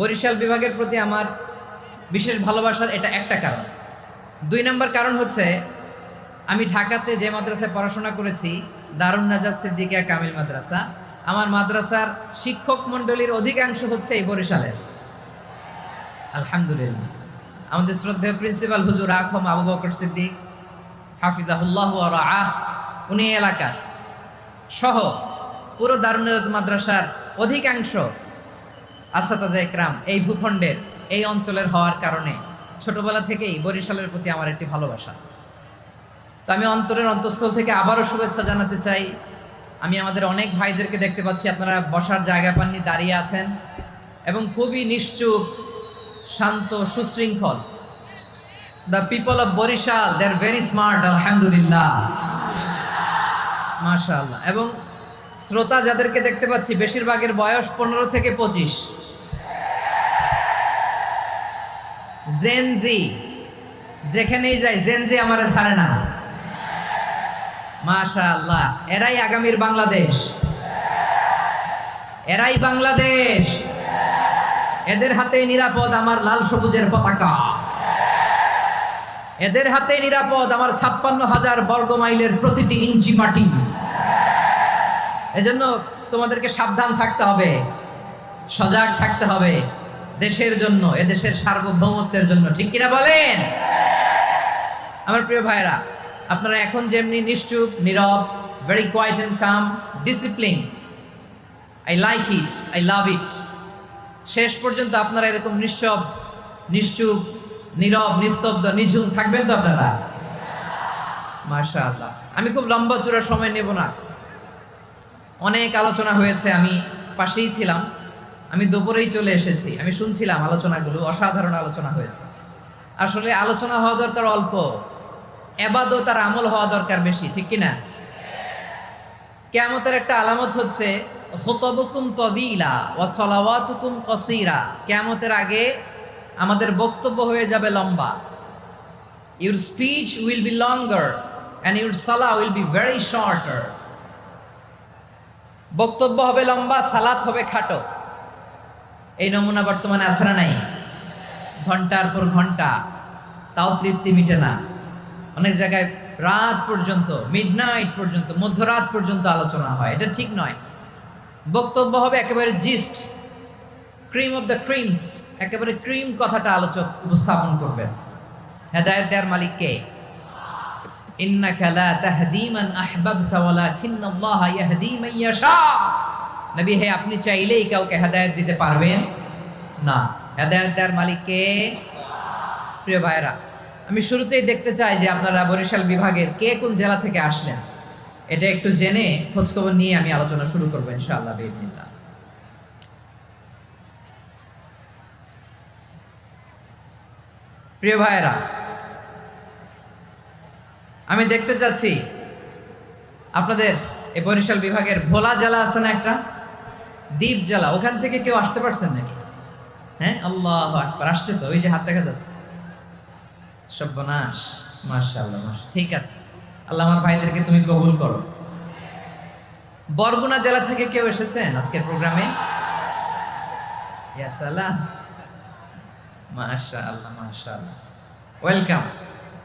বরিশাল বিভাগের প্রতি আমার বিশেষ ভালোবাসার এটা একটা কারণ। দুই নম্বর কারণ হচ্ছে, আমি ঢাকাতে যে মাদ্রাসায় পড়াশোনা করেছি, দারুণ নাজাদ সিদ্দিকিয়া কামিল মাদ্রাসা, আমার মাদ্রাসার শিক্ষক মণ্ডলীর অধিকাংশ হচ্ছে এই বরিশালের। আলহামদুলিল্লাহ। আমাদের শ্রদ্ধেয় প্রিন্সিপাল হুজুর আখম আবু বকর সিদ্দিক, হাফিজাহুল্লাহ আহ উনি এলাকার। সহ পুরো দারুণ নাজাদ মাদ্রাসার অধিকাংশ আসাতাজা একরাম, এই ভূখণ্ডের, এই অঞ্চলের হওয়ার কারণে ছোটবেলা থেকেই বরিশালের প্রতি আমার একটি ভালোবাসা। তো আমি অন্তরের অন্তঃস্থল থেকে আবারও শুভেচ্ছা জানাতে চাই। আমি আমাদের অনেক ভাইদেরকে দেখতে পাচ্ছি, আপনারা বসার জায়গা পাননি, দাঁড়িয়ে আছেন এবং খুবই নিশ্চুপ, শান্ত, সুশৃঙ্খল। The people of Barishal they are very smart আলহামদুলিল্লাহ। মাশাআল্লাহ। এবং শ্রোতা যাদেরকে দেখতে পাচ্ছি, বেশিরভাগের বয়স পনেরো থেকে পঁচিশ। জেনজি যেখানেই যাই জেনজি আমারে ছাড়ে না। মাশা আল্লাহ এরাই আগামীর বাংলাদেশ। এরাই বাংলাদেশ। এদের হাতে নিরাপদ আমার লাল সবুজের পতাকা। এদের হাতে নিরাপদ আমার ছাপ্পান্ন হাজার বর্গ মাইলের প্রতিটি ইঞ্চি মাটি। এজন্য তোমাদেরকে সাবধান থাকতে হবে। সজাগ থাকতে হবে দেশের জন্য এ দেশের সার্বভৌমত্বের জন্য। ঠিক কিনা বলেন? আমার প্রিয় ভাইরা আপনারা এখন যেমনি নিশ্চুপ, নীরব very quiet and calm discipline I like it I love it শেষ পর্যন্ত আপনারা এরকম নিশ্চব, নিশ্চুপ, নীরব, নিস্তব্ধ, নিঝুম থাকবেন তো আপনারা? আল্লাহ আমি খুব লম্বা চূড়া সময় নেব না। অনেক আলোচনা হয়েছে, আমি পাশেই ছিলাম। আমি দুপুরেই চলে এসেছি, আমি শুনছিলাম আলোচনাগুলো, অসাধারণ আলোচনা হয়েছে। আসলে আলোচনা হওয়া দরকার অল্প এবাদও তার আমল হওয়া দরকার বেশি, ঠিক কিনা? কেয়ামতের একটা আলামত হচ্ছে, খতবুকুম তবিলা ও সলাওয়াতুকুম কসিরা কেয়ামতের আগে আমাদের বক্তব্য হয়ে যাবে লম্বা। Your speech will be longer and your সালা উইল বি ভেরি শর্টার বক্তব্য হবে লম্বা, সালাত হবে খাটো। এই নমুনা বর্তমানে আছে না নাই? ঘণ্টার পর ঘণ্টা, তাও তৃপ্তি মিটে না। অনেক জায়গায় রাত পর্যন্ত মিড নাইট পর্যন্ত, মধ্যরাত পর্যন্ত আলোচনা হয়। এটা ঠিক নয়। বক্তব্য হবে একেবারে gist cream of the creams একেবারে ক্রিম কথাটা আলোচক উপস্থাপন করবেন। হেদায়ত দেয়ার মালিক ইন্নাকা লা মান আহবাবতা ইয়াহদি মান ইয়াশা। নবী, হে, আপনি চাইলেই কাউকে হেদায়েত দিতে পারবেন না। হেদায়েত দেওয়ার মালিক কে প্রিয় ভাইরা আমি শুরুতেই দেখতে চাই যে আপনারা বরিশাল বিভাগের কে কোন জেলা থেকে আসলেন। এটা একটু জেনে খোঁজখবর নিয়ে আমি আলোচনা শুরু করব ইনশাআল্লাহ বিদিনিল্লাহ প্রিয় ভাইরা আমি দেখতে চাচ্ছি আপনাদের এই বরিশাল বিভাগের ভোলা জেলা আছে না একটা? দ্বীপ জেলা। ওখান থেকে কেউ আসতে পারছেন নাকি? হ্যাঁ? আল্লাহ আকবার। আসছে তো? ওই যে হাত দেখা যাচ্ছে। সর্বনাশ। মাশাআল্লাহ, মাশা ঠিক আছে। আল্লাহ আমার ভাইদেরকে তুমি কবুল করো। বরগুনা জেলা থেকে কেউ এসেছেন আজকের প্রোগ্রামে? ইয়া সালাম। মাশাআল্লাহ মাশাআল্লাহ। ওয়েলকাম।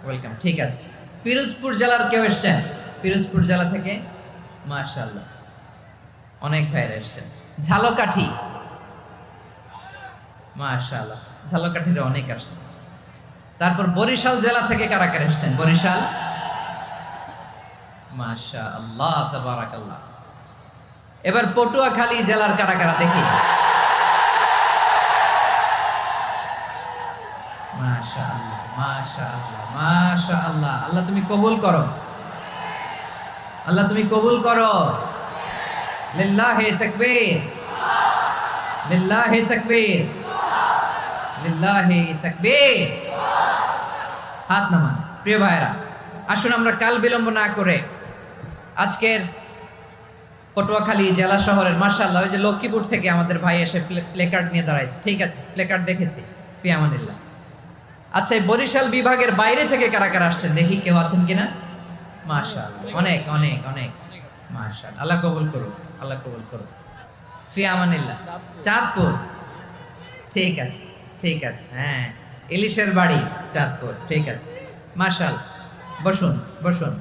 ওয়েলকাম। ঠিক আছে। পিরোজপুর জেলার কেউ এসেছেন? পিরোজপুর জেলা থেকে? মাশাআল্লাহ। অনেক ভাইরা এসেছেন। ঝালকাঠি। মাশাআল্লাহ। ঝালকাঠিতে অনেক আসছে। তারপর বরিশাল জেলা থেকে কারা কারা এসেছেন? বরিশাল? মাশা আল্লাহ এবার পটুয়াখালী জেলার কারা কারা দেখি? মাশা আল্লাহ মাশা আল্লাহ মাশা আল্লাহ আল্লাহ তুমি কবুল করো। আল্লাহ তুমি কবুল করো। লিল্লাহে তাকবীর। লিল্লাহে তাকবীর। লিল্লাহে তাকবীর। হাত নামান। প্রিয় ভাইরা আসুন আমরা কাল বিলম্ব না করে আজকের পটুয়াখালী জেলা শহরের মার্শাল্লাহ ওই যে লক্ষ্মীপুর থেকে আমাদের ভাই এসে প্লে প্লেকার্ড নিয়ে দাঁড়াইছে। ঠিক আছে প্লেকার্ড দেখেছি। ফিয়ামানিল্লাহ। আচ্ছা বরিশাল বিভাগের বাইরে থেকে কারা কারা আসছেন? দেখি কেউ আছেন কিনা? মার্শাল অনেক অনেক অনেক। মার্শাল আল্লাহ কবুল করুন আল্লাহ কবুল করুন ফিয়ামানিল্লাহ চাঁদপুর। ঠিক আছে ঠিক আছে। হ্যাঁ ইলিশের বাড়ি, চাঁদপুর। ঠিক আছে। মাশাল বসুন বসুন।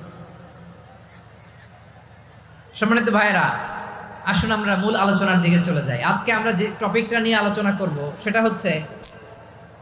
সম্মানিত ভাইরা আসুন আমরা মূল আলোচনার দিকে চলে যাই। আজকে আমরা যে টপিকটা নিয়ে আলোচনা করব, সেটা হচ্ছে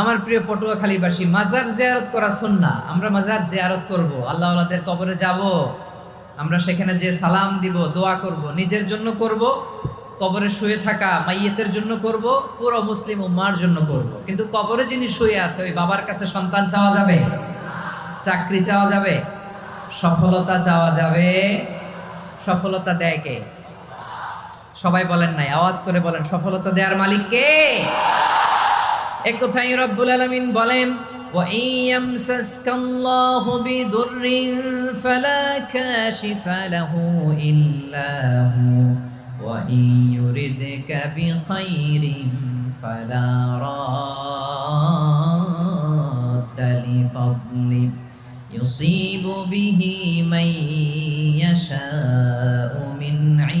আমার প্রিয় পটুয়াখালীবাসী, মাজার জিয়ারত করা সুন্না আমরা মাজার জিয়ারত করব। আল্লাহ আল্লাহদের কবরে যাব। আমরা সেখানে যে সালাম দিব, দোয়া করব, নিজের জন্য করব, কবরে শুয়ে থাকা মাইয়েতের জন্য করব, পুরো মুসলিম উম্মার জন্য করব। কিন্তু কবরে যিনি শুয়ে আছে, ওই বাবার কাছে সন্তান চাওয়া যাবে? চাকরি চাওয়া যাবে? সফলতা চাওয়া যাবে? সফলতা দেয় কে? সবাই বলেন নাই, আওয়াজ করে বলেন, সফলতা দেওয়ার মালিক কে? এক কথাই রব্বুল আলামিন বলেন وَإِن يَمْسَسْكَ اللَّهُ بِضُرٍّ فَلَا كَاشِفَ لَهُ إِلَّا هُوَ وَإِن يُرِدْكَ بِخَيْرٍ فَلَا رَادَّ لِفَضْلِهِ يُصِيبُ بِهِ مَن يَشَاءُ مِنْ عِبَادِهِ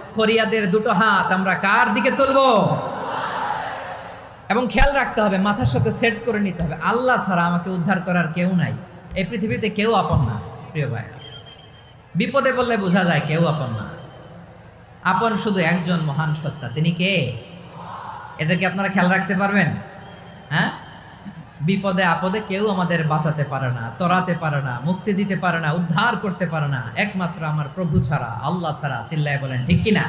ফরিয়াদের দুটো হাত আমরা কার দিকে তুলব? এবং খেয়াল রাখতে হবে, মাথার সাথে সেট করে নিতে হবে। আল্লাহ ছাড়া আমাকে উদ্ধার করার কেউ নাই। এই পৃথিবীতে কেউ আপন না, প্রিয় ভাই বিপদে বললে বোঝা যায় কেউ আপন না। আপন শুধু একজন মহান সত্তা, তিনি কে? এটা কি আপনারা খেয়াল রাখতে পারবেন? হ্যাঁ? বিপদে আপদে কেউ আমাদের বাঁচাতে পারে না, তরাতে পারে না, মুক্তি দিতে পারে না, উদ্ধার করতে পারে না। একমাত্র আমার প্রভু ছাড়া, আল্লাহ ছাড়া, চিল্লায় বলেন, ঠিক কিনা?